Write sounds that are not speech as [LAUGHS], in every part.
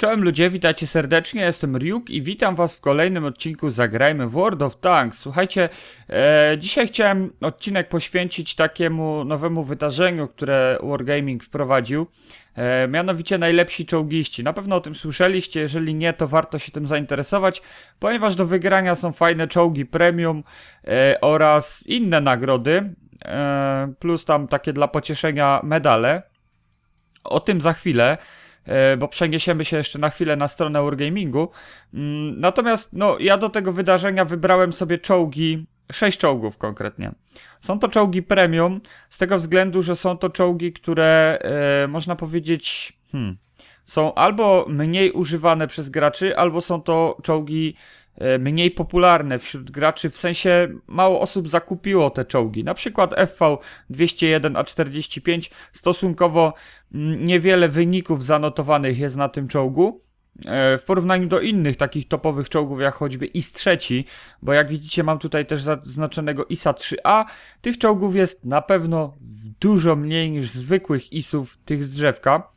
Czołem ludzie, witajcie serdecznie, jestem Ryuk i witam was w kolejnym odcinku Zagrajmy w World of Tanks. Słuchajcie, e, dzisiaj chciałem odcinek poświęcić takiemu nowemu wydarzeniu, które Wargaming wprowadził. E, mianowicie najlepsi czołgiści. Na pewno o tym słyszeliście, jeżeli nie, to warto się tym zainteresować, ponieważ do wygrania są fajne czołgi premium e, oraz inne nagrody, e, plus tam takie dla pocieszenia medale. O tym za chwilę bo przeniesiemy się jeszcze na chwilę na stronę Wargamingu. Mm, Natomiast no, ja do tego wydarzenia wybrałem sobie czołgi, sześć czołgów konkretnie. Są to czołgi premium, z tego względu, że są to czołgi, które e, można powiedzieć hmm, są albo mniej używane przez graczy, albo są to czołgi e, mniej popularne wśród graczy, w sensie mało osób zakupiło te czołgi. Na przykład FV 201A45 stosunkowo niewiele wyników zanotowanych jest na tym czołgu. e, W porównaniu do innych takich topowych czołgów, jak choćby IS-3, bo jak widzicie, mam tutaj też zaznaczonego ISA 3A. Tych czołgów jest na pewno dużo mniej niż zwykłych ISów tych z drzewka.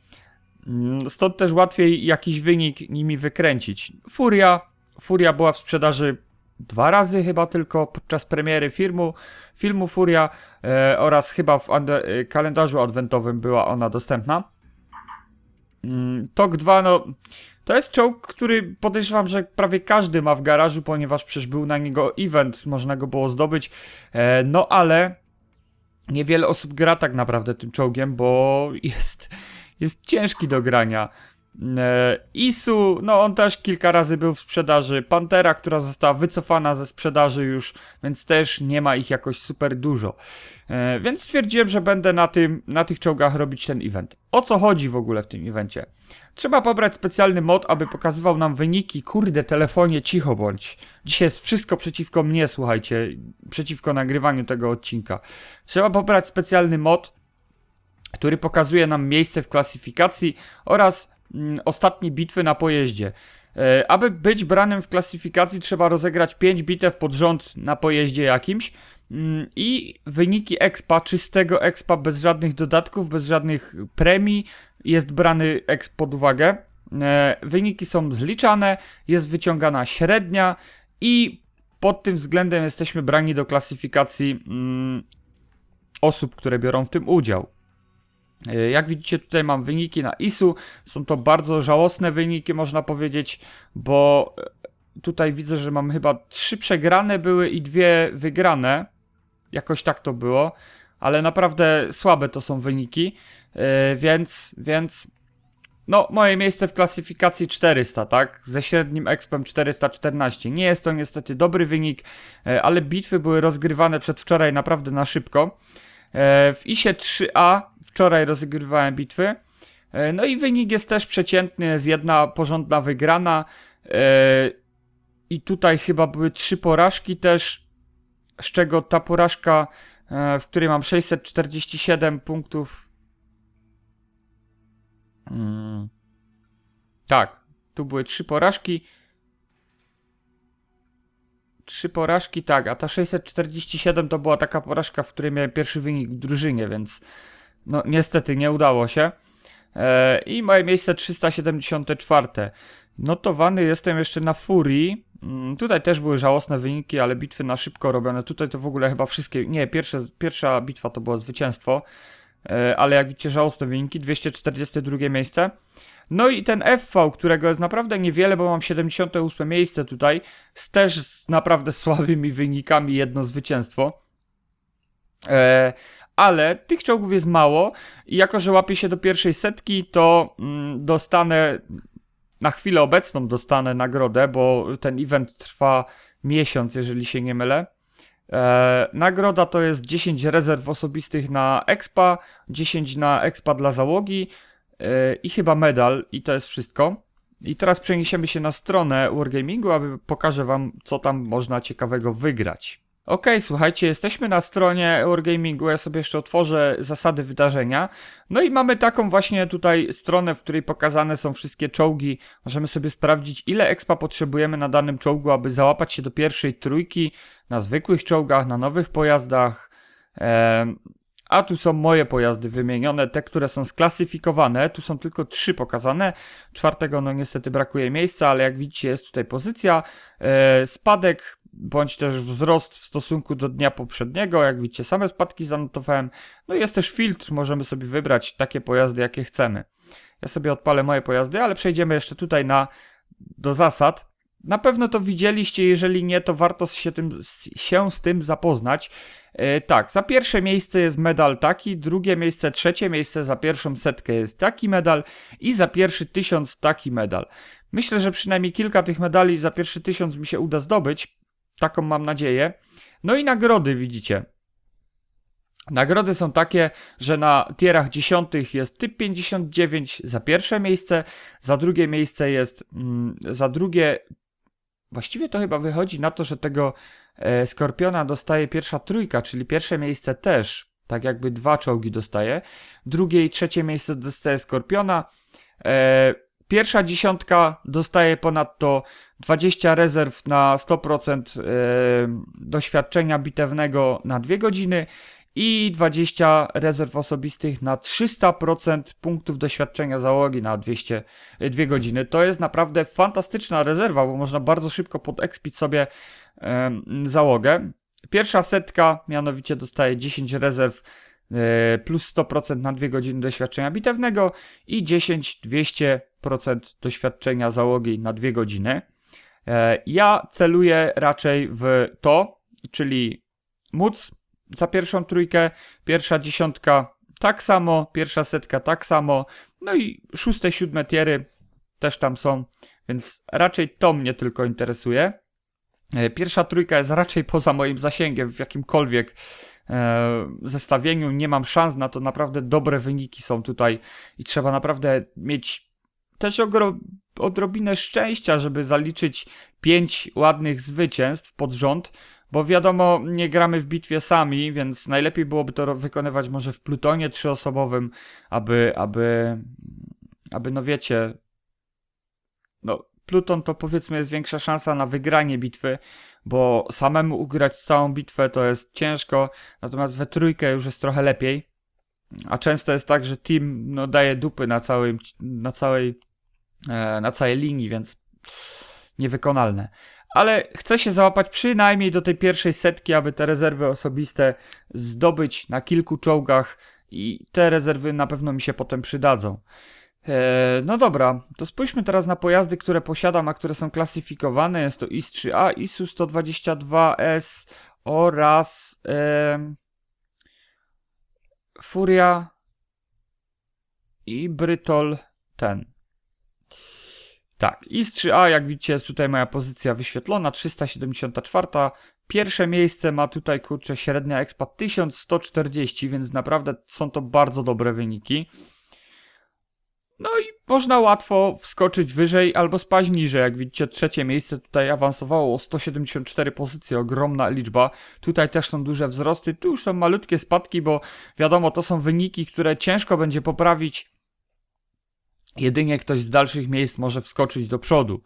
Mm, Stąd też łatwiej jakiś wynik nimi wykręcić. Furia. Furia była w sprzedaży dwa razy chyba tylko podczas premiery filmu, filmu Furia e, oraz chyba w e, kalendarzu adwentowym była ona dostępna. Mm, TOK 2, no to jest czołg, który podejrzewam, że prawie każdy ma w garażu, ponieważ przecież był na niego event, można go było zdobyć. E, no ale niewiele osób gra tak naprawdę tym czołgiem, bo jest, jest ciężki do grania. E, Isu, no on też kilka razy był w sprzedaży. Pantera, która została wycofana ze sprzedaży już, więc też nie ma ich jakoś super dużo. E, więc stwierdziłem, że będę na, tym, na tych czołgach robić ten event. O co chodzi w ogóle w tym evencie? Trzeba pobrać specjalny mod, aby pokazywał nam wyniki. Kurde, telefonie, cicho bądź. Dzisiaj jest wszystko przeciwko mnie, słuchajcie, przeciwko nagrywaniu tego odcinka. Trzeba pobrać specjalny mod, który pokazuje nam miejsce w klasyfikacji oraz ostatnie bitwy na pojeździe. E, aby być branym w klasyfikacji, trzeba rozegrać 5 bitew pod rząd na pojeździe jakimś. Mm, I wyniki expa, czystego expa, bez żadnych dodatków, bez żadnych premii, jest brany exp pod uwagę. E, Wyniki są zliczane, jest wyciągana średnia i pod tym względem jesteśmy brani do klasyfikacji mm, osób, które biorą w tym udział. E, Jak widzicie, tutaj mam wyniki na ISU. Są to bardzo żałosne wyniki, można powiedzieć, bo e, tutaj widzę, że mam chyba trzy przegrane były i dwie wygrane. Jakoś tak to było, ale naprawdę słabe to są wyniki, e, więc, więc no, moje miejsce w klasyfikacji 400, tak? Ze średnim expem 414. Nie jest to niestety dobry wynik, ale bitwy były rozgrywane przedwczoraj naprawdę na szybko. W ISie 3A wczoraj rozegrywałem bitwy. E, No i wynik jest też przeciętny, jest jedna porządna wygrana. E, I tutaj chyba były trzy porażki też, z czego ta porażka, e, w której mam 647 punktów. Mm. Tak, tu były trzy porażki. Trzy porażki, tak, a ta 647 to była taka porażka, w której miałem pierwszy wynik w drużynie, więc no niestety nie udało się. E, I moje miejsce 374. Notowany jestem jeszcze na Furii. Mm, Tutaj też były żałosne wyniki, ale bitwy na szybko robione. Tutaj to w ogóle chyba wszystkie. Nie, pierwsze, pierwsza bitwa to było zwycięstwo. E, Ale jak widzicie, żałosne wyniki. 242 miejsce. No i ten FV, którego jest naprawdę niewiele, bo mam 78 miejsce tutaj, z też z naprawdę [LAUGHS] słabymi wynikami, jedno zwycięstwo. E, ale tych czołgów jest mało i jako, że łapię się do pierwszej setki, to mm, dostanę, na chwilę obecną dostanę nagrodę, bo ten event trwa miesiąc, jeżeli się nie mylę. E, nagroda to jest 10 rezerw osobistych na expa, 10 na expa dla załogi e, i chyba medal i to jest wszystko. I teraz przeniesiemy się na stronę Wargamingu, aby pokażę wam, co tam można ciekawego wygrać. Okej, słuchajcie, jesteśmy na stronie Wargamingu, ja sobie jeszcze otworzę zasady wydarzenia. No i mamy taką właśnie tutaj stronę, w której pokazane są wszystkie czołgi. Możemy sobie sprawdzić, ile expa potrzebujemy na danym czołgu, aby załapać się do pierwszej trójki na zwykłych czołgach, na nowych pojazdach. Em, a tu są moje pojazdy wymienione, te, które są sklasyfikowane. Tu są tylko trzy pokazane. Czwartego, no niestety brakuje miejsca, ale jak widzicie, jest tutaj pozycja, e, spadek bądź też wzrost w stosunku do dnia poprzedniego. Jak widzicie, same spadki zanotowałem. No i jest też filtr, możemy sobie wybrać takie pojazdy, jakie chcemy. Ja sobie odpalę moje pojazdy, ale przejdziemy jeszcze tutaj na do zasad. Na pewno to widzieliście, jeżeli nie, to warto się, tym, się z tym zapoznać. E, tak, za pierwsze miejsce jest medal taki, drugie miejsce, trzecie miejsce, za pierwszą setkę jest taki medal i za pierwszy tysiąc taki medal. Myślę, że przynajmniej kilka tych medali za pierwszy tysiąc mi się uda zdobyć. Taką mam nadzieję. No i nagrody widzicie. Nagrody są takie, że na tierach dziesiątych jest typ 59 za pierwsze miejsce, za drugie miejsce jest, mm, za drugie, właściwie to chyba wychodzi na to, że tego e, Skorpiona dostaje pierwsza trójka, czyli pierwsze miejsce też, tak jakby dwa czołgi dostaje, drugie i trzecie miejsce dostaje Skorpiona, e, Pierwsza dziesiątka dostaje ponadto 20 rezerw na 100% e, doświadczenia bitewnego na 2 godziny i 20 rezerw osobistych na 300% punktów doświadczenia załogi na 200, 2 godziny. To jest naprawdę fantastyczna rezerwa, bo można bardzo szybko podekspić sobie e, załogę. Pierwsza setka mianowicie dostaje 10 rezerw e, plus 100% na 2 godziny doświadczenia bitewnego i 10 200% doświadczenia załogi na 2 godziny. E, ja celuję raczej w to, czyli móc za pierwszą trójkę, pierwsza dziesiątka tak samo, pierwsza setka tak samo, no i szóste, siódme tiery też tam są, więc raczej to mnie tylko interesuje. E, pierwsza trójka jest raczej poza moim zasięgiem w jakimkolwiek e, zestawieniu. Nie mam szans na to, naprawdę dobre wyniki są tutaj i trzeba naprawdę mieć też odrobinę szczęścia, żeby zaliczyć pięć ładnych zwycięstw pod rząd, bo wiadomo, nie gramy w bitwie sami, więc najlepiej byłoby to wykonywać może w plutonie trzyosobowym, aby, aby, aby no wiecie, pluton to powiedzmy jest większa szansa na wygranie bitwy, bo samemu ugrać całą bitwę to jest ciężko, natomiast we trójkę już jest trochę lepiej. A często jest tak, że team no, daje dupy na, całym, na całej e, na całej linii, więc niewykonalne ale chcę się załapać przynajmniej do tej pierwszej setki, aby te rezerwy osobiste zdobyć na kilku czołgach i te rezerwy na pewno mi się potem przydadzą. Eee, no dobra, to spójrzmy teraz na pojazdy, które posiadam, a które są klasyfikowane. Jest to IS-3A, ISU-122S oraz e, Furia i Brytol ten. Tak, IS-3A, jak widzicie, jest tutaj moja pozycja wyświetlona, 374. Pierwsze miejsce ma tutaj, kurczę, średnia expa 1140, więc naprawdę są to bardzo dobre wyniki. No i można łatwo wskoczyć wyżej albo spaść niżej. Jak widzicie, trzecie miejsce tutaj awansowało o 174 pozycje, ogromna liczba. Tutaj też są duże wzrosty, tu już są malutkie spadki, bo wiadomo, to są wyniki, które ciężko będzie poprawić Jedynie ktoś z dalszych miejsc może wskoczyć do przodu.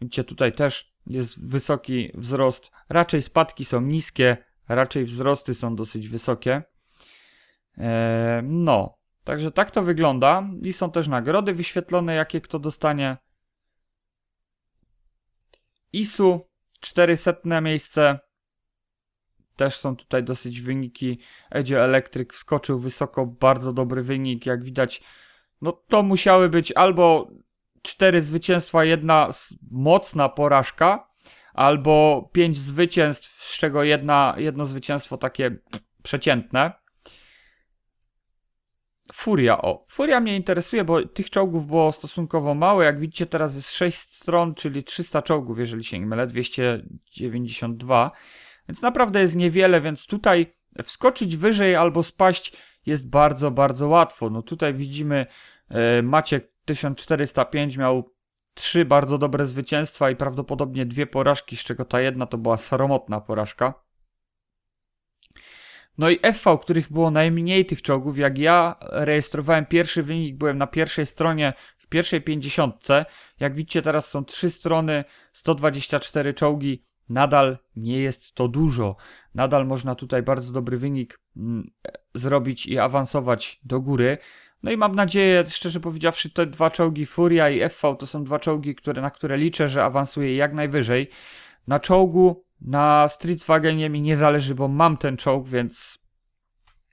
Widzicie, tutaj też jest wysoki wzrost. Raczej spadki są niskie, raczej wzrosty są dosyć wysokie. Eee, no, także tak to wygląda. I są też nagrody wyświetlone, jakie kto dostanie. ISU 400 miejsce. Też są tutaj dosyć wyniki. Edzie Electric wskoczył wysoko, bardzo dobry wynik. Jak widać, no to musiały być albo cztery zwycięstwa, jedna mocna porażka, albo pięć zwycięstw, z czego jedna, jedno zwycięstwo takie przeciętne. Furia, o. Furia mnie interesuje, bo tych czołgów było stosunkowo mało. Jak widzicie, teraz jest 6 stron, czyli 300 czołgów, jeżeli się nie mylę, 292. Więc naprawdę jest niewiele, więc tutaj wskoczyć wyżej albo spaść jest bardzo, bardzo łatwo. No tutaj widzimy e, Maciek 1405 miał trzy bardzo dobre zwycięstwa i prawdopodobnie dwie porażki, z czego ta jedna to była sromotna porażka. No i FV, których było najmniej tych czołgów, jak ja rejestrowałem pierwszy wynik, byłem na pierwszej stronie w pierwszej pięćdziesiątce. Jak widzicie teraz są trzy strony, 124 czołgi nadal nie jest to dużo. Nadal można tutaj bardzo dobry wynik mm, zrobić i awansować do góry. No i mam nadzieję, szczerze powiedziawszy, te dwa czołgi Furia i FV to są dwa czołgi, które, na które liczę, że awansuję jak najwyżej. Na czołgu, na Streetswagenie mi nie zależy, bo mam ten czołg, więc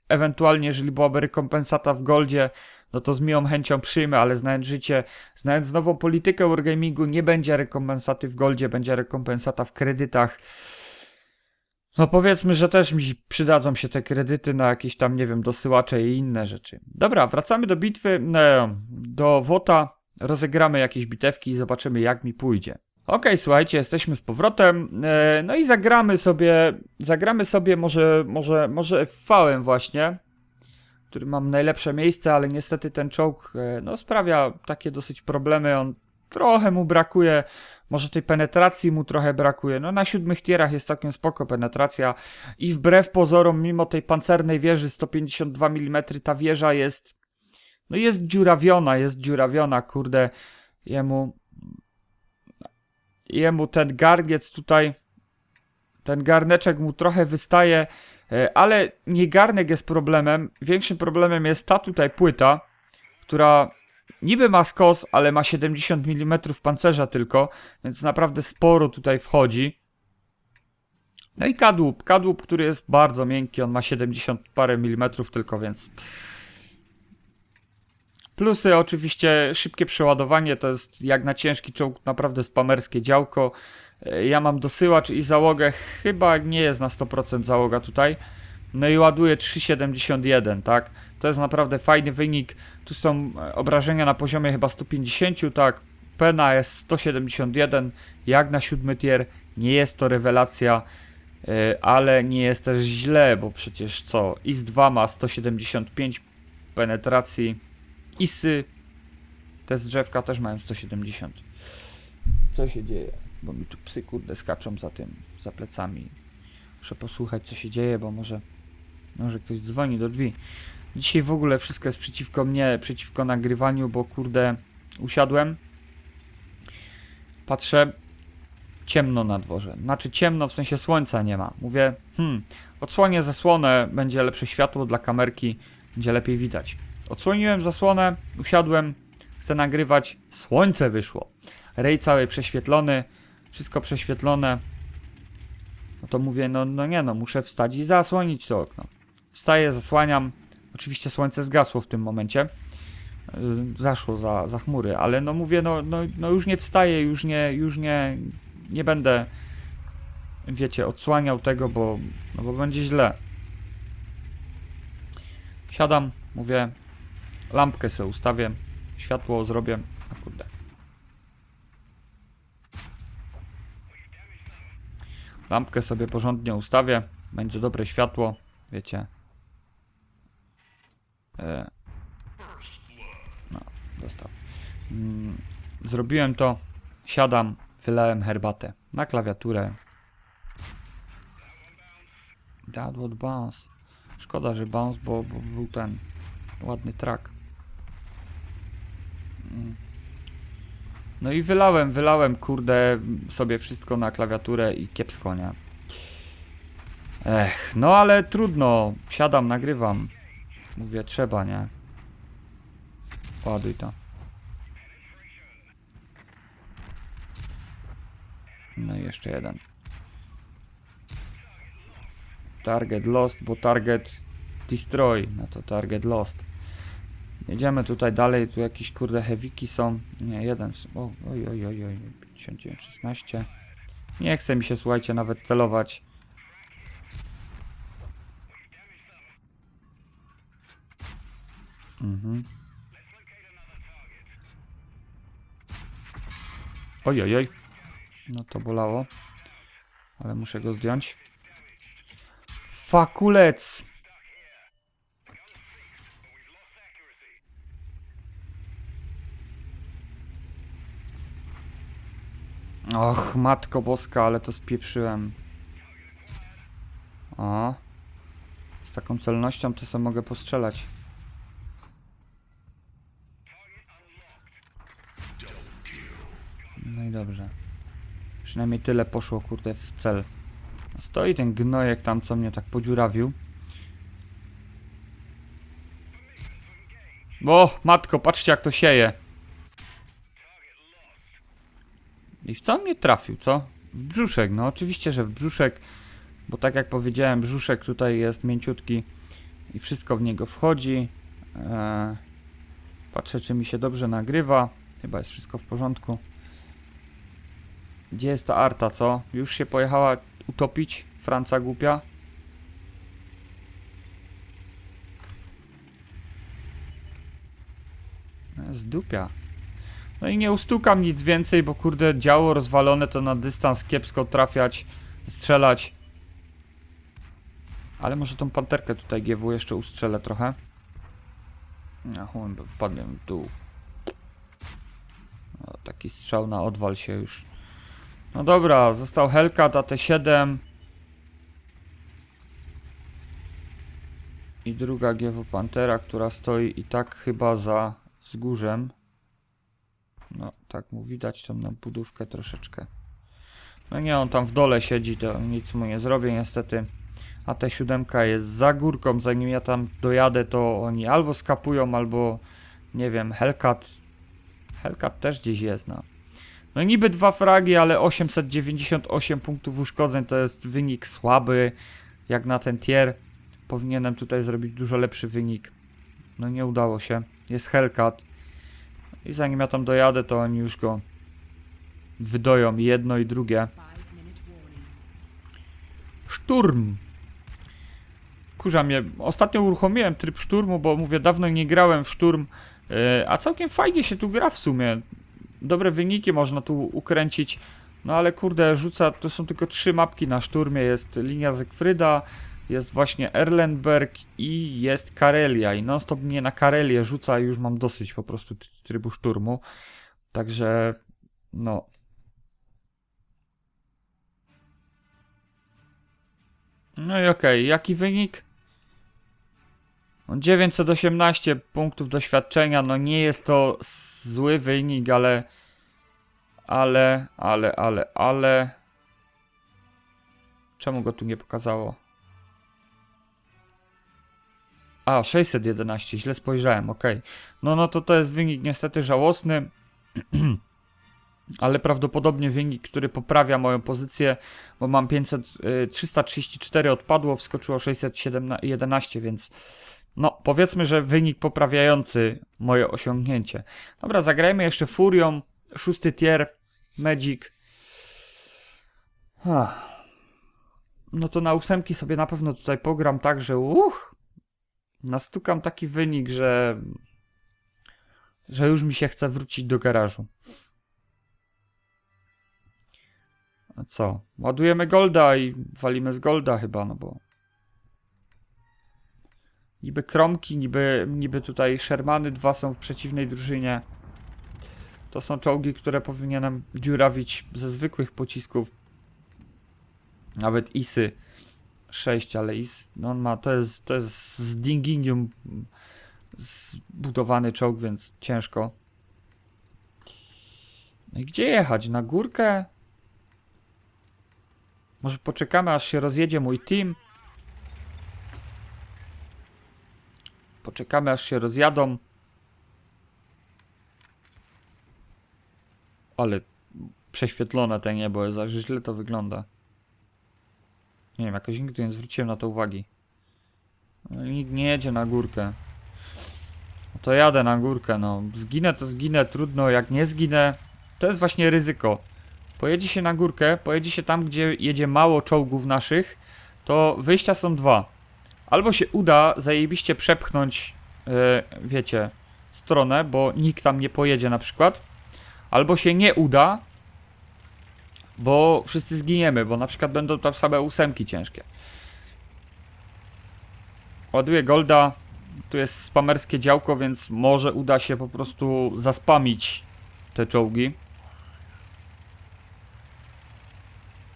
ewentualnie, jeżeli byłaby rekompensata w Goldzie, no to z miłą chęcią przyjmę, ale znając życie, znając nową politykę Wargamingu, nie będzie rekompensaty w Goldzie, będzie rekompensata w kredytach. No powiedzmy, że też mi przydadzą się te kredyty na jakieś tam, nie wiem, dosyłacze i inne rzeczy. Dobra, wracamy do bitwy, e, do WOTA, rozegramy jakieś bitewki i zobaczymy jak mi pójdzie. Okej, słuchajcie, jesteśmy z powrotem, e, no i zagramy sobie, zagramy sobie może, może, może FV właśnie, który mam najlepsze miejsce, ale niestety ten czołg, e, no sprawia takie dosyć problemy, on trochę mu brakuje, może tej penetracji mu trochę brakuje. No na siódmych tierach jest całkiem spoko penetracja i wbrew pozorom, mimo tej pancernej wieży 152 mm, ta wieża jest, no jest dziurawiona, jest dziurawiona, kurde, jemu, jemu ten garniec tutaj, ten garneczek mu trochę wystaje, e, ale nie garnek jest problemem, większym problemem jest ta tutaj płyta, która niby ma skos, ale ma 70 mm pancerza tylko, więc naprawdę sporo tutaj wchodzi. No i kadłub, kadłub, który jest bardzo miękki, on ma 70 parę milimetrów tylko, więc... Plusy oczywiście szybkie przeładowanie, to jest jak na ciężki czołg naprawdę spamerskie działko. E, Ja mam dosyłacz i załogę, chyba nie jest na 100% załoga tutaj. No i ładuje 3,71, tak? To jest naprawdę fajny wynik. Tu są e, obrażenia na poziomie chyba 150, tak? Pena jest 171, jak na siódmy tier. Nie jest to rewelacja, e, ale nie jest też źle, bo przecież co? IS-2 ma 175 penetracji. ISy, te z drzewka też mają 170. Co się dzieje? Bo mi tu psy kurde skaczą za tym, za plecami. Muszę posłuchać co się dzieje, bo może, może ktoś dzwoni do drzwi. Dzisiaj w ogóle wszystko jest przeciwko mnie, przeciwko nagrywaniu, bo kurde usiadłem. Patrzę, ciemno na dworze. Znaczy ciemno w sensie słońca nie ma. Mówię, hmm, odsłonię zasłonę, będzie lepsze światło dla kamerki, będzie lepiej widać. Odsłoniłem zasłonę, usiadłem, chcę nagrywać, słońce wyszło. Rej cały prześwietlony, wszystko prześwietlone. No to mówię, no, no nie no, muszę wstać i zasłonić to okno. Wstaję, zasłaniam. Oczywiście słońce zgasło w tym momencie. Yy, Zaszło za, za chmury, ale no mówię, no, no, no już nie wstaję, już nie, już nie, nie będę, wiecie, odsłaniał tego, bo, no bo będzie źle. Siadam, mówię, lampkę sobie ustawię, światło zrobię. A kurde. Lampkę sobie porządnie ustawię, będzie dobre światło, wiecie. E, no, dostał. Mm, zrobiłem to, siadam, wylałem herbatę na klawiaturę. That would bounce. Szkoda, że bounce, bo, bo był ten ładny track. No i wylałem, wylałem, kurde, sobie wszystko na klawiaturę i kiepsko, nie? Ech, no ale trudno. Siadam, nagrywam. Mówię, trzeba, nie? Ładuj to. No i jeszcze jeden. Target lost, bo target destroy. No to target lost. Jedziemy tutaj dalej, tu jakieś kurde heaviki są. Nie, jeden. O, oj, oj, oj, oj. 59, 16. Nie chce mi się, słuchajcie, nawet celować. Mhm. Oj, oj, oj. No to bolało. Ale muszę go zdjąć. Fakulec! Och, matko boska, ale to spieprzyłem. O. Z taką celnością to sobie mogę postrzelać. No i dobrze. Przynajmniej tyle poszło, kurde, w cel. Stoi ten gnojek tam, co mnie tak podziurawił. O, matko, patrzcie jak to sieje. I w co on mnie trafił, co? W brzuszek, no oczywiście, że w brzuszek, bo tak jak powiedziałem, brzuszek tutaj jest mięciutki i wszystko w niego wchodzi. Eee, patrzę, czy mi się dobrze nagrywa. Chyba jest wszystko w porządku. Gdzie jest ta arta, co? Już się pojechała utopić? Franca głupia? Z dupia. No i nie ustukam nic więcej, bo kurde działo rozwalone to na dystans kiepsko trafiać, strzelać. Ale może tą panterkę tutaj GW jeszcze ustrzelę trochę. Ja chuj, bo wpadłem w dół. O, taki strzał na odwal się już. No dobra, został Hellcat AT7. I druga GW Pantera, która stoi i tak chyba za wzgórzem. No, tak mu widać tą budówkę troszeczkę. No nie, on tam w dole siedzi, to nic mu nie zrobię niestety. A ta siódemka jest za górką, zanim ja tam dojadę, to oni albo skapują, albo nie wiem, Hellcat. Hellcat też gdzieś jest, no. No niby dwa fragi, ale 898 punktów uszkodzeń to jest wynik słaby, jak na ten tier. Powinienem tutaj zrobić dużo lepszy wynik. No nie udało się. Jest Hellcat. I zanim ja tam dojadę, to oni już go wydoją jedno i drugie. Szturm! Wkurza mnie. Ostatnio uruchomiłem tryb szturmu, bo mówię, dawno nie grałem w szturm, yy, a całkiem fajnie się tu gra w sumie. Dobre wyniki można tu ukręcić. No ale kurde, rzuca, to są tylko trzy mapki na szturmie. Jest linia Zegfryda, jest właśnie Erlenberg i jest Karelia. I non stop mnie na Karelię rzuca i już mam dosyć po prostu trybu szturmu. Także, no. No i okej, jaki wynik? No, 918 punktów doświadczenia, no nie jest to zły wynik, ale... Ale, ale, ale, ale... Czemu go tu nie pokazało? A, 611, źle spojrzałem, okej. No, no to to jest wynik niestety żałosny, [CLEARS THROAT] ale prawdopodobnie wynik, który poprawia moją pozycję, bo mam 500, y, 334 odpadło, wskoczyło 611, więc no, powiedzmy, że wynik poprawiający moje osiągnięcie. Dobra, zagrajmy jeszcze Furią, szósty tier, Magic. No to na ósemki sobie na pewno tutaj pogram tak, że uch, nastukam taki wynik, że że już mi się chce wrócić do garażu. A co? Ładujemy golda i walimy z golda chyba, no bo niby kromki, niby, niby tutaj Shermany dwa są w przeciwnej drużynie. To są czołgi, które powinienem dziurawić ze zwykłych pocisków. Nawet Isy 6, ale Is, no on ma, to jest, to jest z Dinginium zbudowany czołg, więc ciężko. No i gdzie jechać? Na górkę? Może poczekamy, aż się rozjedzie mój team? Poczekamy, aż się rozjadą. Ale prześwietlone te niebo jest, aż źle to wygląda. Nie wiem, jakoś nigdy nie zwróciłem na to uwagi. No, Nikt nie jedzie na górkę. No to jadę na górkę, no. Zginę to zginę, trudno. Jak nie zginę, to jest właśnie ryzyko. Pojedzie się na górkę, pojedzie się tam, gdzie jedzie mało czołgów naszych, to wyjścia są dwa. Albo się uda zajebiście przepchnąć, e, wiecie, stronę, bo nikt tam nie pojedzie na przykład. Albo się nie uda, bo wszyscy zginiemy, bo na przykład będą tam same ósemki ciężkie. Ładuję golda. Tu jest spamerskie działko, więc może uda się po prostu zaspamić te czołgi.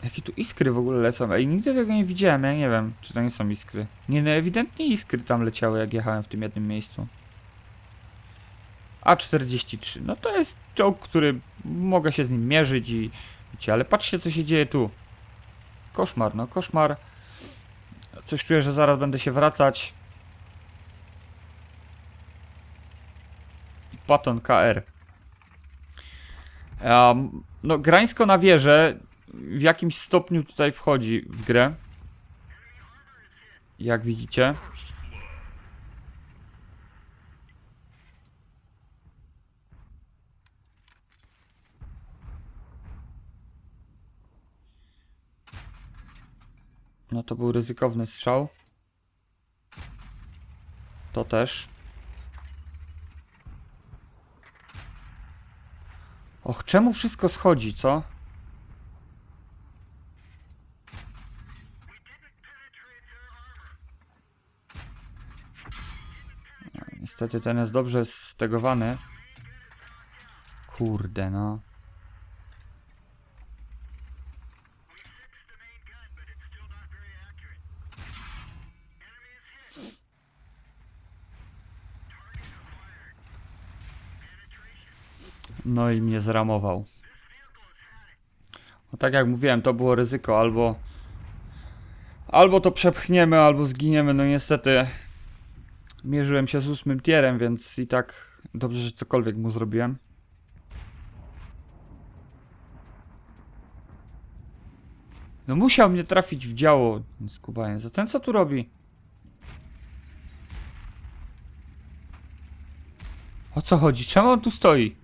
Jakie tu iskry w ogóle lecą? Ej, nigdy tego nie widziałem, ja nie wiem, czy to nie są iskry. Nie, no ewidentnie iskry tam leciały, jak jechałem w tym jednym miejscu. A43, no to jest czołg, który mogę się z nim mierzyć i, ale patrzcie co się dzieje tu. Koszmar, no koszmar. Coś czuję, że zaraz będę się wracać. Paton KR. Um, no, Grańsko na wieżę w jakimś stopniu tutaj wchodzi w grę. Jak widzicie. No to był ryzykowny strzał. To też. Och, czemu wszystko schodzi, co? No, Niestety ten jest dobrze stegowany. Kurde, no. No i mnie zramował. No tak jak mówiłem, to było ryzyko albo albo to przepchniemy, albo zginiemy. No niestety mierzyłem się z ósmym tierem, więc i tak dobrze, że cokolwiek mu zrobiłem. No musiał mnie trafić w działo, skubaniec. A ten co tu robi? O co chodzi? Czemu on tu stoi?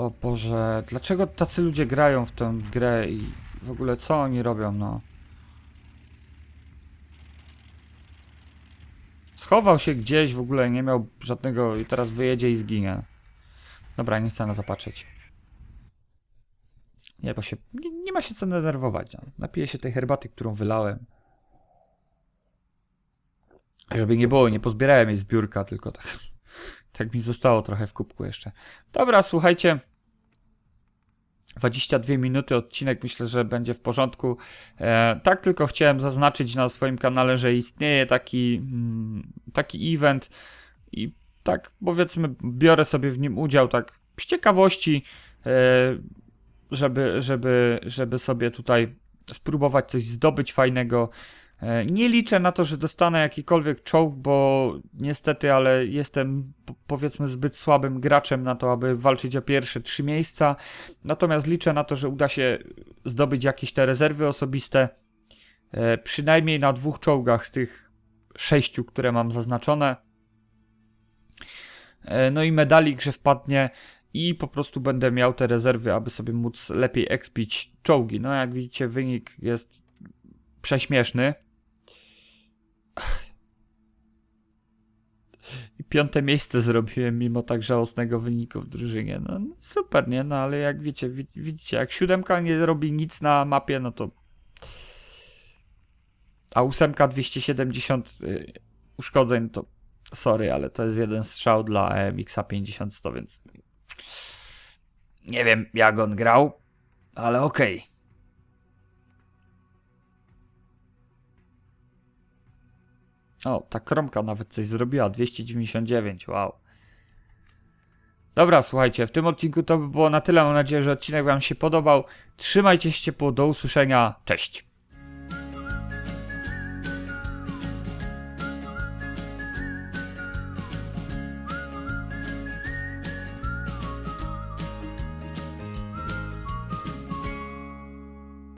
O Boże, dlaczego tacy ludzie grają w tę grę i w ogóle co oni robią, no? Schował się gdzieś, w ogóle nie miał żadnego i teraz wyjedzie i zginie. Dobra, nie chcę na to patrzeć. Nie, bo się, nie, nie ma się co denerwować. No. Napiję się tej herbaty, którą wylałem. Żeby nie było, nie pozbierałem jej z biurka, tylko tak, tak mi zostało trochę w kubku jeszcze. Dobra, słuchajcie. 22 minuty odcinek myślę, że będzie w porządku. E, tak tylko chciałem zaznaczyć na swoim kanale, że istnieje taki, mm, taki event i tak powiedzmy biorę sobie w nim udział tak z ciekawości, e, żeby, żeby, żeby sobie tutaj spróbować coś zdobyć fajnego. E, Nie liczę na to, że dostanę jakikolwiek czołg, bo niestety, ale jestem po- powiedzmy zbyt słabym graczem na to, aby walczyć o pierwsze trzy miejsca. Natomiast liczę na to, że uda się zdobyć jakieś te rezerwy osobiste. e, Przynajmniej na dwóch czołgach z tych sześciu, które mam zaznaczone. E, No i medalik, że wpadnie i po prostu będę miał te rezerwy, aby sobie móc lepiej expić czołgi. No jak widzicie, wynik jest prześmieszny. I piąte miejsce zrobiłem mimo tak żałosnego wyniku w drużynie. No no super, nie? No ale jak wiecie, wi- widzicie, jak siódemka nie robi nic na mapie, no to... A ósemka 270 y, uszkodzeń, to sorry, ale to jest jeden strzał dla EMX-a 50-100, więc... Nie wiem, jak on grał, ale okej. O, ta kromka nawet coś zrobiła. 299, wow. Dobra, słuchajcie, w tym odcinku to by było na tyle. Mam nadzieję, że odcinek Wam się podobał. Trzymajcie się ciepło, do usłyszenia. Cześć.